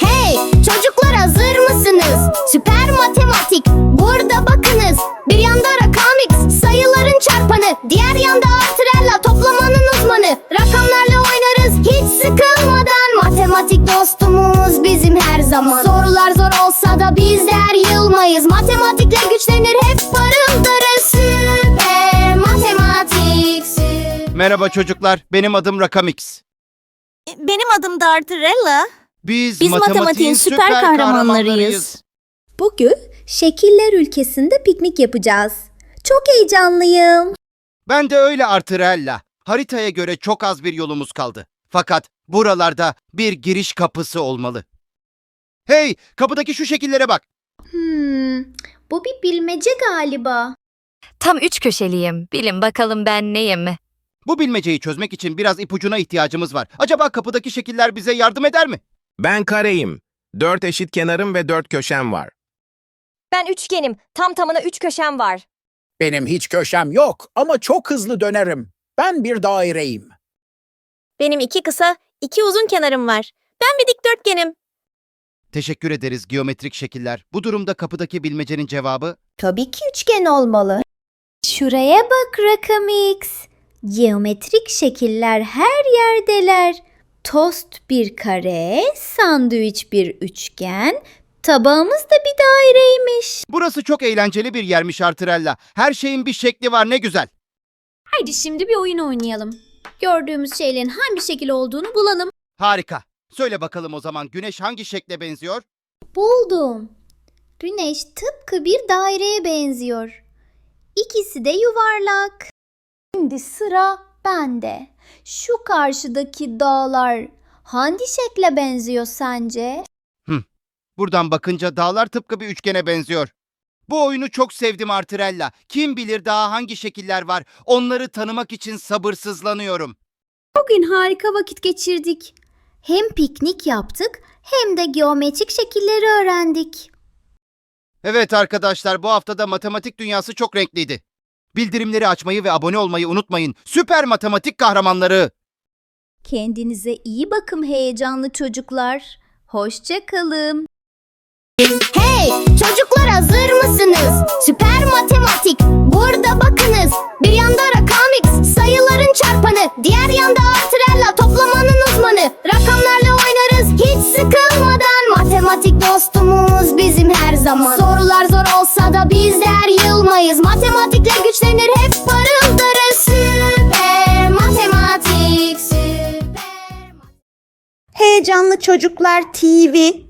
Hey çocuklar hazır mısınız? Süper matematik burada bakınız. Bir yanda Rakamix sayıların çarpanı. Diğer yanda Artırella toplamanın uzmanı. Rakamlarla oynarız hiç sıkılmadan. Matematik dostumuz bizim her zaman. Sorular zor olsa da bizler yılmayız. Matematikle güçlenir hep parıldarız. Süper matematik. Süper. Merhaba çocuklar, benim adım Rakamix. Benim adım da Artırella. Biz, Biz matematiğin süper kahramanlarıyız. Bugün şekiller ülkesinde piknik yapacağız. Çok heyecanlıyım. Ben de öyle Artırella. Haritaya göre çok az bir yolumuz kaldı. Fakat buralarda bir giriş kapısı olmalı. Hey, kapıdaki şu şekillere bak. Hmm, bu bir bilmece galiba. Tam üç köşeliyim. Bilin bakalım ben neyim? Bu bilmeceyi çözmek için biraz ipucuna ihtiyacımız var. Acaba kapıdaki şekiller bize yardım eder mi? Ben kareyim. Dört eşit kenarım ve dört köşem var. Ben üçgenim. Tam tamına üç köşem var. Benim hiç köşem yok ama çok hızlı dönerim. Ben bir daireyim. Benim iki kısa, iki uzun kenarım var. Ben bir dikdörtgenim. Teşekkür ederiz geometrik şekiller. Bu durumda kapıdaki bilmecenin cevabı Tabii ki üçgen olmalı. Şuraya bak Rakamix. Geometrik şekiller her yerdeler. Tost bir kare, sandviç bir üçgen, tabağımız da bir daireymiş. Burası çok eğlenceli bir yermiş Artırella. Her şeyin bir şekli var ne güzel. Haydi şimdi bir oyun oynayalım. Gördüğümüz şeylerin hangi şekil olduğunu bulalım. Harika. Söyle bakalım o zaman güneş hangi şekle benziyor? Buldum. Güneş tıpkı bir daireye benziyor. İkisi de yuvarlak. Şimdi sıra bende. Şu karşıdaki dağlar hangi şekle benziyor sence? Buradan bakınca dağlar tıpkı bir üçgene benziyor. Bu oyunu çok sevdim Artırella. Kim bilir daha hangi şekiller var. Onları tanımak için sabırsızlanıyorum. Bugün harika vakit geçirdik. Hem piknik yaptık hem de geometrik şekilleri öğrendik. Evet arkadaşlar bu haftada matematik dünyası çok renkliydi. Bildirimleri açmayı ve abone olmayı unutmayın. Süper matematik kahramanları. Kendinize iyi bakın heyecanlı çocuklar. Hoşça kalın. Hey çocuklar hazır mısınız? Süper matematik burada bakınız. Bir yanda Rakamix sayıların çarpanı. Diğer yanda Artırella toplamanın uzmanı. Rakamlarla oynarız hiç sıkılmadan. Matematik dostumuz bizim her zaman. Sorular zor olsa da bizler yılmayız. Matematikle Heyecanlı Çocuklar TV